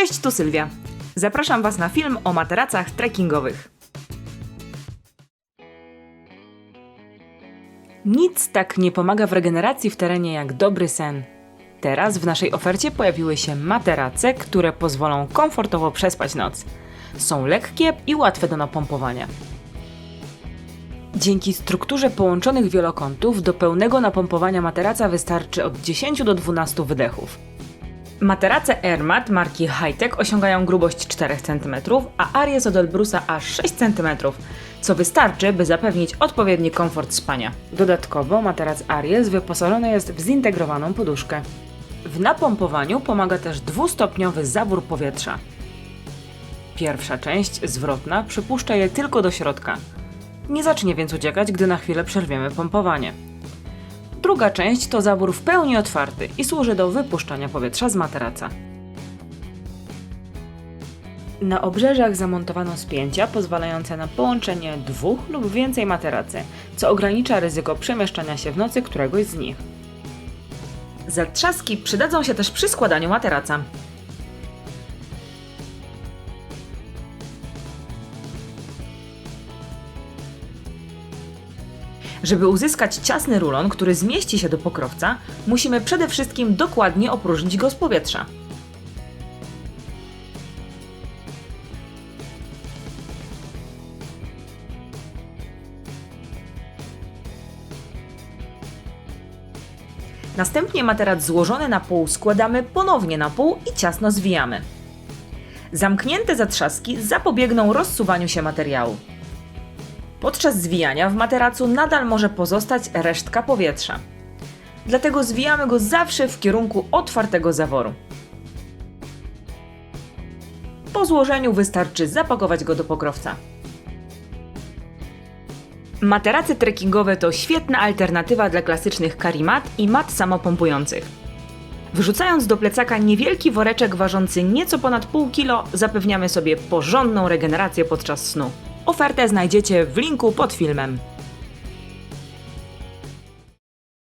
Cześć, tu Sylwia. Zapraszam Was na film o materacach trekkingowych. Nic tak nie pomaga w regeneracji w terenie jak dobry sen. Teraz w naszej ofercie pojawiły się materace, które pozwolą komfortowo przespać noc. Są lekkie i łatwe do napompowania. Dzięki strukturze połączonych wielokątów do pełnego napompowania materaca wystarczy od 10 do 12 wydechów. Materace Airmat marki Hightech osiągają grubość 4 cm, a Aries od Elbrusa aż 6 cm, co wystarczy, by zapewnić odpowiedni komfort spania. Dodatkowo materac Aries wyposażony jest w zintegrowaną poduszkę. W napompowaniu pomaga też dwustopniowy zawór powietrza. Pierwsza część, zwrotna, przypuszcza je tylko do środka. Nie zacznie więc uciekać, gdy na chwilę przerwiemy pompowanie. Druga część to zabór w pełni otwarty i służy do wypuszczania powietrza z materaca. Na obrzeżach zamontowano spięcia pozwalające na połączenie dwóch lub więcej materacy, co ogranicza ryzyko przemieszczania się w nocy któregoś z nich. Zatrzaski przydadzą się też przy składaniu materaca. Żeby uzyskać ciasny rulon, który zmieści się do pokrowca, musimy przede wszystkim dokładnie opróżnić go z powietrza. Następnie materac złożony na pół składamy ponownie na pół i ciasno zwijamy. Zamknięte zatrzaski zapobiegną rozsuwaniu się materiału. Podczas zwijania w materacu nadal może pozostać resztka powietrza. Dlatego zwijamy go zawsze w kierunku otwartego zaworu. Po złożeniu wystarczy zapakować go do pokrowca. Materace trekkingowe to świetna alternatywa dla klasycznych karimat i mat samopompujących. Wrzucając do plecaka niewielki woreczek ważący nieco ponad pół kilo, zapewniamy sobie porządną regenerację podczas snu. Ofertę znajdziecie w linku pod filmem.